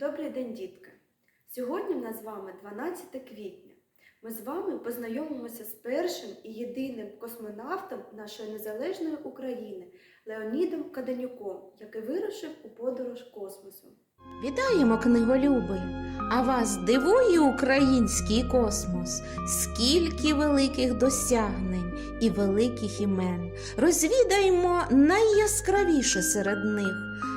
Добрий день, дітки! Сьогодні в нас з вами 12 квітня. Ми з вами познайомимося з першим і єдиним космонавтом нашої незалежної України Леонідом Каденюком, який вирушив у подорож космосом. Вітаємо, книголюби! А вас дивує український космос? Скільки великих досягнень і великих імен. Розвідаймо найяскравіше серед них.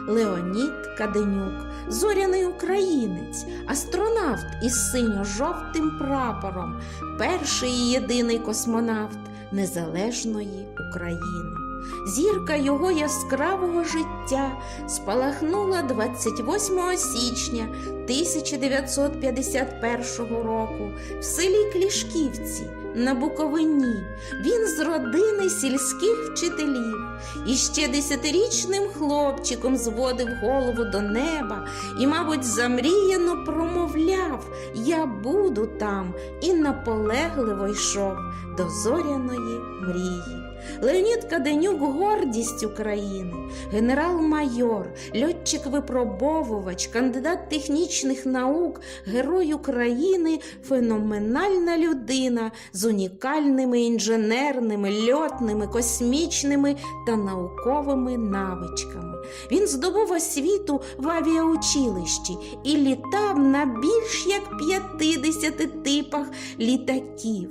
Леонід Каденюк, зоряний українець, астронавт із синьо-жовтим прапором, перший і єдиний космонавт незалежної України. Зірка його яскравого життя спалахнула 28 січня 1951 року в селі Клішківці на Буковині. Він з родини сільських вчителів і ще десятирічним хлопчиком зводив голову до неба і, мабуть, замріяно промовляв Я буду там і наполегливо йшов до зоряної мрії. Леонід Каденюк гордість України, генерал-майор, льотчик-випробовувач, кандидат технічних наук, герой України, феноменальна людина з унікальними інженерними, льотними, космічними та науковими навичками. Він здобув освіту в авіаучилищі і літав на більш як 50 типах літаків.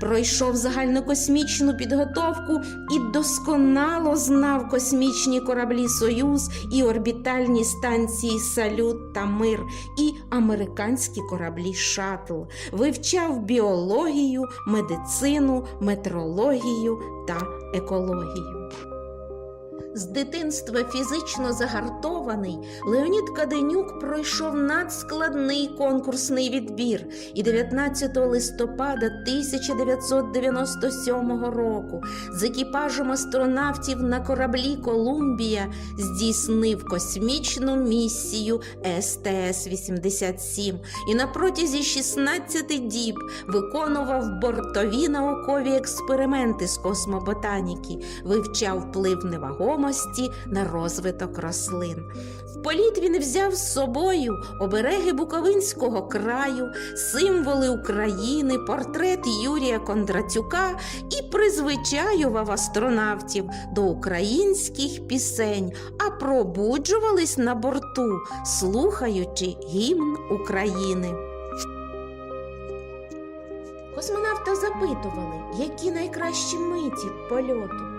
Пройшов загальнокосмічну підготовку і досконало знав космічні кораблі Союз і орбітальні станції Салют та Мир і американські кораблі Шаттл. Вивчав біологію, медицину, метрологію та екологію. З дитинства фізично загартований, Леонід Каденюк пройшов надскладний конкурсний відбір. І 19 листопада 1997 року з екіпажем астронавтів на кораблі Колумбія здійснив космічну місію СТС-87 і на протязі 16 діб виконував бортові наукові експерименти з космоботаніки, вивчав вплив невагомості на розвиток рослин. В політ він взяв з собою обереги Буковинського краю, символи України, портрет Юрія Кондратюка і призвичаював астронавтів до українських пісень, а пробуджувались на борту, слухаючи гімн України. Космонавта запитували, які найкращі миті польоту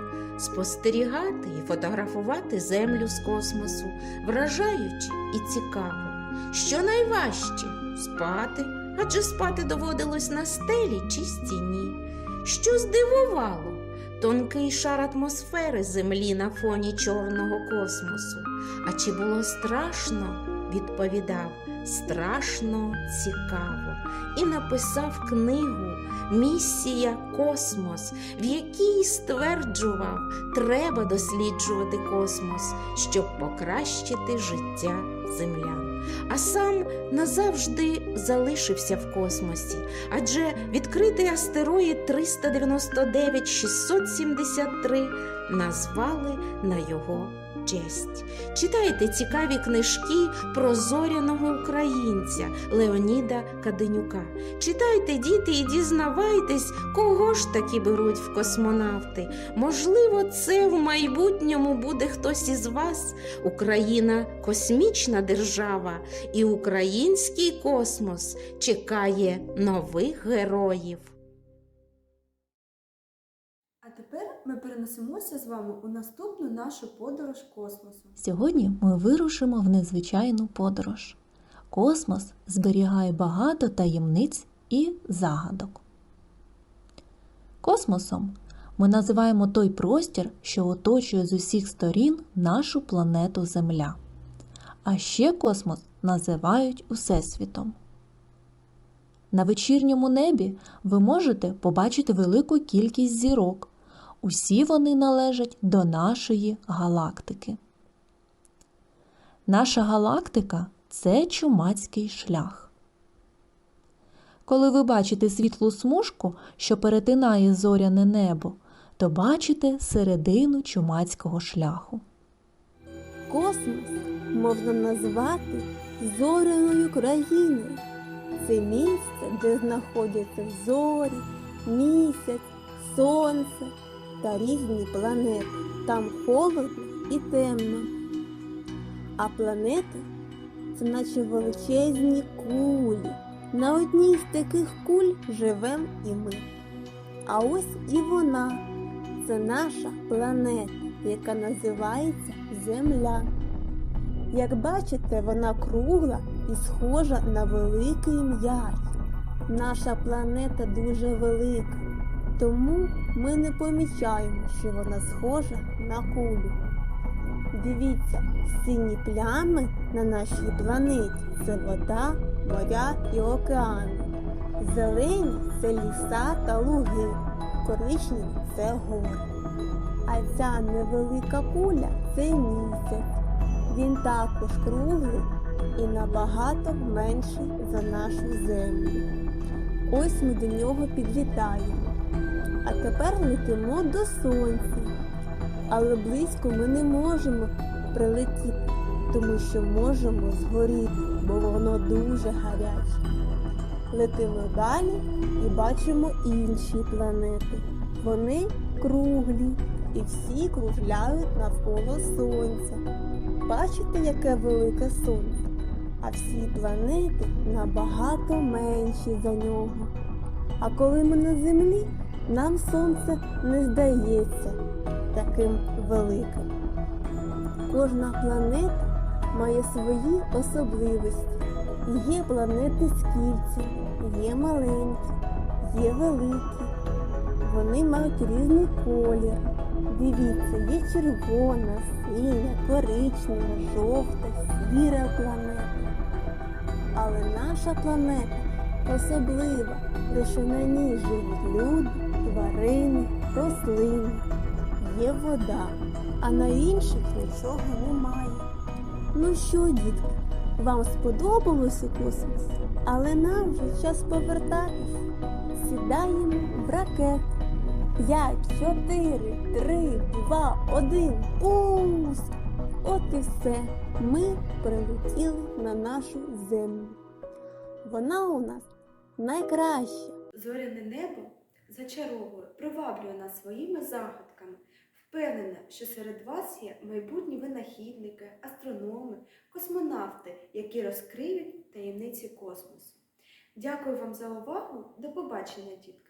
спостерігати і фотографувати землю з космосу, вражаючи і цікаво. Що найважче спати, адже спати доводилось на стелі чи стіні. Що здивувало, тонкий шар атмосфери Землі на фоні чорного космосу. А чи було страшно? відповідав, страшно цікаво, і написав книгу Місія Космос, в якій стверджував, треба досліджувати космос, щоб покращити життя землян. А сам назавжди залишився в космосі, адже відкритий астероїд 399 673 назвали на його честь. Читайте цікаві книжки про зоряного українця Леоніда Каденюка. Читайте, діти, і дізнавайтесь, кого ж таки беруть в космонавти. Можливо, це в майбутньому буде хтось із вас. Україна космічна держава, і український космос чекає нових героїв. А тепер ми перенесемося з вами у наступну нашу подорож космосом. Сьогодні ми вирушимо в незвичайну подорож. Космос зберігає багато таємниць і загадок. Космосом ми називаємо той простір, що оточує з усіх сторін нашу планету Земля. А ще космос називають Усесвітом. На вечірньому небі ви можете побачити велику кількість зірок. Усі вони належать до нашої галактики. Наша галактика це чумацький шлях. Коли ви бачите світлу смужку, що перетинає зоряне небо, то бачите середину чумацького шляху. Космос можна назвати зоряною країною. Це місце, де знаходяться зорі, місяць, сонце та різні планети. Там холодно і темно. А планети це наче величезні кулі. На одній з таких куль живем і ми. А ось і вона. Це наша планета, яка називається Земля. Як бачите, вона кругла і схожа на великий м'яч. Наша планета дуже велика, тому ми не помічаємо, що вона схожа на кулю. Дивіться, сині плями на нашій планеті це вода, моря і океани. Зелені це ліса та луги, коричневі це гори. А ця невелика куля це місяць. Він також круглий і набагато менший за нашу землю. Ось ми до нього підлітаємо. А тепер летимо до сонця. Але близько ми не можемо прилетіти, тому що можемо згоріти, бо воно дуже гаряче. Летимо далі і бачимо інші планети. Вони круглі і всі кружляють навколо сонця. Бачите, яке велике сонце? А всі планети набагато менші за нього. А коли ми на землі, нам сонце не здається таким великим. Кожна планета має свої особливості. Є планети скільці, є маленькі, є великі. Вони мають різний колір. Дивіться, є червона, синя, коричнева, жовта, сіра планета. Але наша планета особлива, лише на ній живуть люди, тварини, рослини. Є вода, а на інших нічого немає. Ну що, дітки, вам сподобалося космос? Але нам вже час повертатись. Сідаємо в ракет. П'ять, чотири, три, два, один. Пуск! От і все. Ми прилетіли на нашу землю. Вона у нас найкраща. Зоряне небо зачаровує, приваблює нас своїми загадками. Впевнена, що серед вас є майбутні винахідники, астрономи, космонавти, які розкриють таємниці космосу. Дякую вам за увагу. До побачення, дітки!